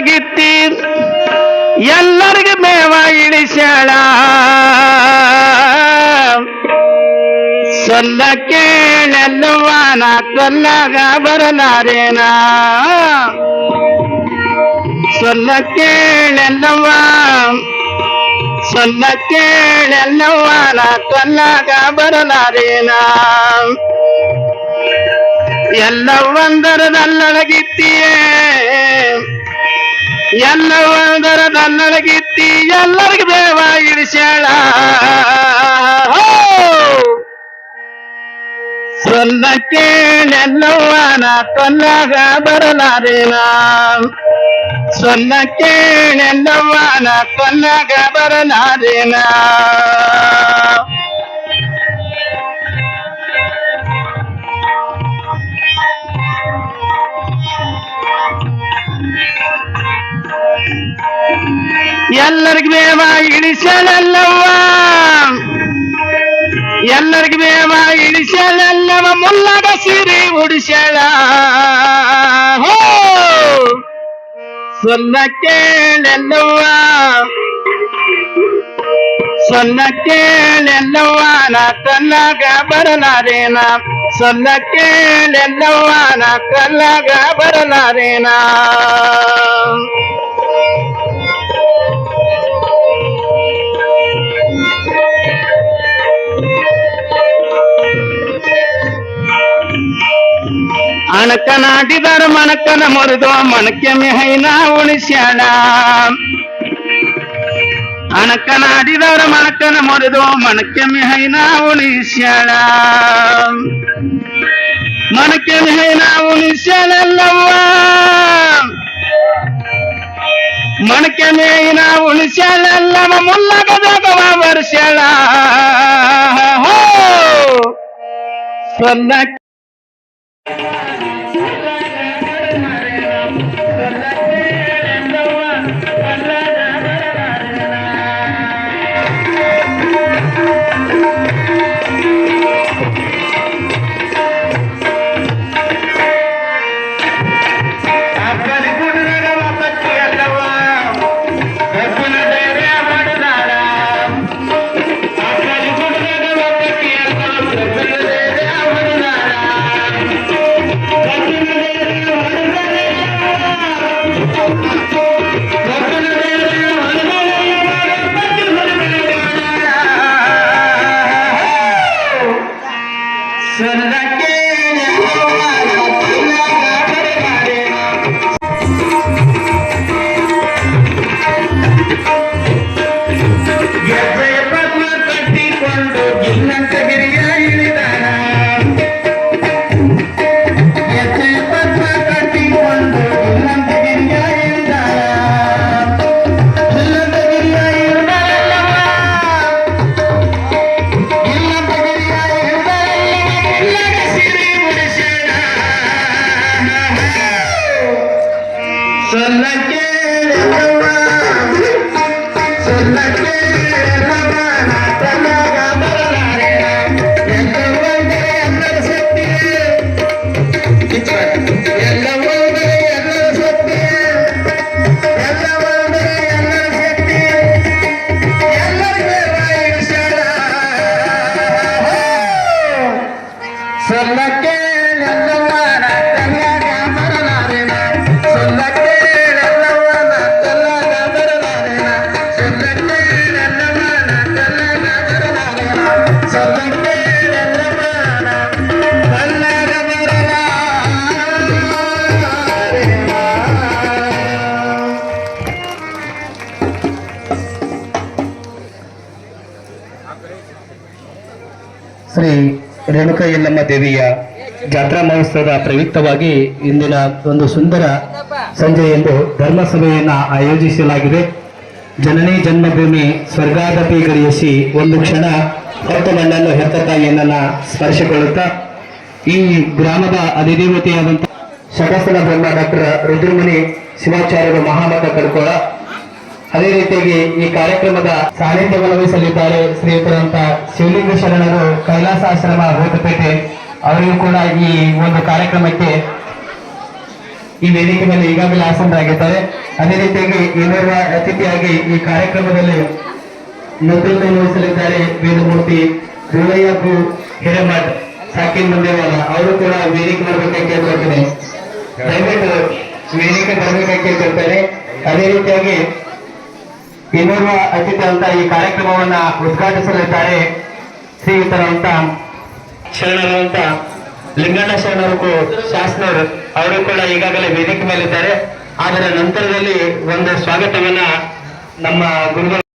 ದಲ್ಲಳಗಿತ್ತಿ ಎಲ್ಲರಿಗೆ ಮೇವ ಇಳಿಸ್ಯಾಳ ಸೊಲ್ಲ ಕೇಳೆಲ್ಲವ್ವ ನಾ ಕೊಲ್ಲಾಗ ಬರಲಾರೇನ ಸೊಲ್ಲ ಕೇಳೆಲ್ಲವ್ವ ಸೊಲ್ಲ ಕೇಳೆಲ್ಲವ್ವ ನಾ ಕೊಲ್ಲಾಗ ಬರಲಾರೇನ ಎಲ್ಲ ಒಂದರದಲ್ಲಳಗಿತ್ತೀಯೇ ಎಲ್ಲ ಒಂದರದಲ್ಲಳಗಿತ್ತಿ ಎಲ್ಲರಿಗೆ ದೇವ ಇಳಿಸ್ಯಾಳ ಹೋ! ಸೊಲ್ಲ ಕೇಳೆಲ್ಲವ್ವನ ಕೊಲ್ಲಾಗ ಬರಲಾರೇನ ಸೊಲ್ಲ ಕೇಳೆಲ್ಲವ್ವನ ಕೊಲ್ಲಾಗ ಬರಲಾರೇನ ಎಲ್ಲರಿಗೆ ಬೇವ ಇಳಿಸಲಲ್ಲವ್ವ ಎಲ್ಲರಿಗೆ ಬೇವ ಇಳಿಸಲಲ್ಲವ ಮುಲ್ಲಗ ಸಿರಿ ಉಡಿಸಳ ಹೋ ಸೊನ್ನ ಕೇಳೆಲ್ಲವ್ವ ಸೊನ್ನ ಕೇಳೆಲ್ಲವ್ವ ನಾ ಕಲ್ಲಾಗ ಬರಲಾರೇನ ಸೊನ್ನ ಕೇಳೆಲ್ಲವ್ವ ನಾ ಕಲ್ಲಾಗ ಬರಲಾರೇನ ಅಣಕನಾಡಿದರ ಮಣಕನ ಮುರಿದು ಮಣಕ್ಕೆ ಮೆಹೈನ ಅಣಕ ಅಣಕನಾಡಿದವರ ಮಣಕನ ಮುರಿದು ಮಣಕ್ಕೆ ಮೆಹೈನ ಉಳಿಸ್ಯಾಳ ಮಣಕ್ಕೆ ಮೆಹೈನ ಉಳಿಸ್ಯಾಳಲ್ಲವ್ವ ಮಣಕ್ಕೆ ಮೇಯಿನ ಉಳಿಸ್ಯಾಳಲ್ಲವ ಮುಲ್ಲಗದಗವ ಬರ್ಸ್ಯಾಳ. ಹೋ Selamat ಶ್ರೀ ರೇಣುಕ ಯಲ್ಲಮ್ಮ ದೇವಿಯ ಜಾತ್ರಾ ಮಹೋತ್ಸವದ ಪ್ರಯುಕ್ತವಾಗಿ ಇಂದಿನ ಒಂದು ಸುಂದರ ಸಂಜೆ ಎಂದು ಧರ್ಮಸಭೆಯನ್ನು ಆಯೋಜಿಸಲಾಗಿದೆ. ಜನನಿ ಜನ್ಮಭೂಮಿ ಸ್ವರ್ಗಾದಪಿ ಗಳಿಸಿ ಒಂದು ಕ್ಷಣ ಹೊತ್ತ ಮಣ್ಣನ್ನು ಹೆತ್ತ ತಾಯಿಯನ್ನ ಸ್ಪರ್ಶಗೊಳ್ಳುತ್ತಾ ಈ ಗ್ರಾಮದ ಅಧಿದೇವತೆಯಾದಂಥ ಶಕಸ್ಥಲ ಬ್ರಹ್ಮ ಡಾಕ್ಟರ್ ರುದ್ರಮುನಿ ಶಿವಾಚಾರ್ಯರು ಮಹಾಮತ ಕಡ್ಕೋಳ ಅದೇ ರೀತಿಯಾಗಿ ಈ ಕಾರ್ಯಕ್ರಮದ ಸಾನ್ನಿಧ್ಯ ವಹಿಸಲಿದ್ದಾರೆ ಶ್ರೀಯುತರಂತ ಶಿವಲಿಂಗ ಶರಣರು ಕೈಲಾಸ ಆಶ್ರಮ ಹೋತಪೇಟೆ ಅವರಿಗೂ ಕೂಡ ಈ ಒಂದು ಕಾರ್ಯಕ್ರಮಕ್ಕೆ ಈ ವೇದಿಕೆ ಮೇಲೆ ಈಗಾಗಲೇ ಆಸನರಾಗಿದ್ದಾರೆ ಅದೇ ರೀತಿಯಾಗಿ ಇನ್ನೋರ್ವ ಅತಿಥಿಯಾಗಿ ಈ ಕಾರ್ಯಕ್ರಮದಲ್ಲಿ ನೇತೃತ್ವ ವಹಿಸಲಿದ್ದಾರೆ ವೇದಮೂರ್ತಿ ರುಳಯ್ಯ ಭೂ ಹಿರೇಮಠ್ ಸಾಕಿನ್ ಮಂದೇವಾಲ ಅವರು ಕೂಡ ವೇದಿಕೆ ಮಾಡಬೇಕಾಗಿ ಕೇಳ್ಕೊಳ್ತೇನೆ. ದಯವಿಟ್ಟು ವೇದಿಕೆ ಬರಬೇಕಾಗಿ ಕೇಳ್ಕೊಳ್ತಾರೆ. ಅದೇ ರೀತಿಯಾಗಿ ಇನ್ನೋರ್ವ ಅತಿಥಿ ಅಂತ ಈ ಕಾರ್ಯಕ್ರಮವನ್ನ ಉದ್ಘಾಟಿಸಲಿದ್ದಾರೆ. ಶ್ರೀಯುತರಂತ ಶರಣರು ಅಂತ ಲಿಂಗಣ್ಣ ಶರಣರು ಶಾಸನರು, ಅವರು ಕೂಡ ಈಗಾಗಲೇ ವೇದಿಕೆ ಮೇಲಿದ್ದಾರೆ. ಅದರ ನಂತರದಲ್ಲಿ ಒಂದು ಸ್ವಾಗತವನ್ನ ನಮ್ಮ ಗುರುಗಳು